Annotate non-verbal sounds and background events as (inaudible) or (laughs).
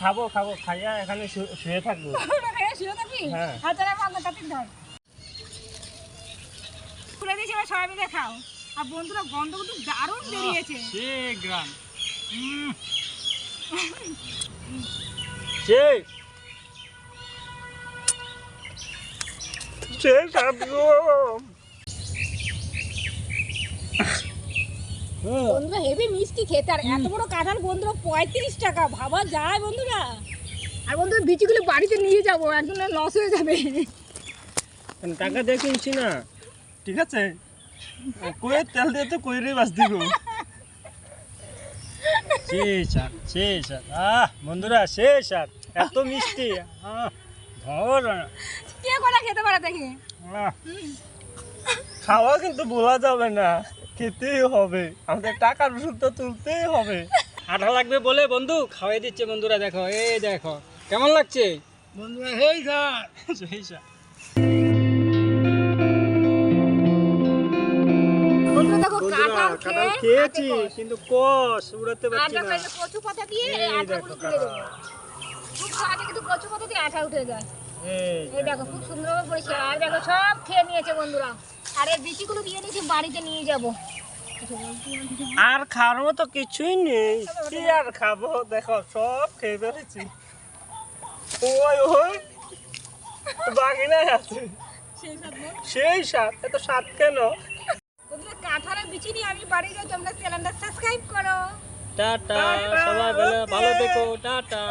খাব খাব খাইয়া এখানে শুয়ে থাকব। (laughs) শুয়ে থাকি? হ্যাঁ। ধর। খুলে দিয়েছি এবার সবাই মিলে খাও। আর বন্ধুরা গন্ধ কিন্তু দারুণ বেরিয়েছে। গ্রাম। (laughs) সে। সে বন্ধুরা হেভি মিষ্টি খেতে। আর এত বড় কাঁঠাল বন্ধুরা পঁয়ত্রিশ টাকা। ভাবা যায় বন্ধুরা। আর বন্ধুরা বিচিগুলো বাড়িতে নিয়ে যাব একদম লস হয়ে যাবে। টাকা দিয়ে কিনছি না? ঠিক আছে? কইয়ের তেল দিয়ে তো কইরে বাস দিব। শেষ আর শেষ আর। আহ বন্ধুরা শেষ আর। এত মিষ্টি। আহ ধর কে করে খেতে পারে দেখি? খাওয়া কিন্তু ভোলা যাবে না। খেতেই হবে। আমাদের টাকার ওষুধ তো তুলতেই হবে। আঠা লাগবে বলে বন্ধু খাওয়াই দিচ্ছে বন্ধুরা দেখো এই দেখো। কেমন লাগছে? বন্ধুরা হেই স্যার। সেই স্যার। খেয়েছি কিন্তু কষ উড়াতে পারছি না। কচু পাতা দিয়ে তুলে দেবো। কাঁঠাল। খুব কিন্তু কচু পাতা দিয়ে আঠা উঠে যায়। এই দেখো খুব সুন্দরভাবে আর দেখো সব খেয়ে নিয়েছে বন্ধুরা। আর এই বিচিগুলো দিয়ে নিয়েছি বাড়িতে নিয়ে যাব। আর খাওয়ার মতো কিছুই নেই। কি আর খাব? দেখো সব খেয়ে ফেলেছি। ওই ওই বাগিনায় আছে। সেই নেই। স্বাদ এত স্বাদ কেন? কাঁঠালের বিচি নিয়ে আমি বাড়ি যাই তোমরা চ্যানেলটা সাবস্ক্রাইব করো। টাটা সবাই ভালো ভালো থেকো টাটা।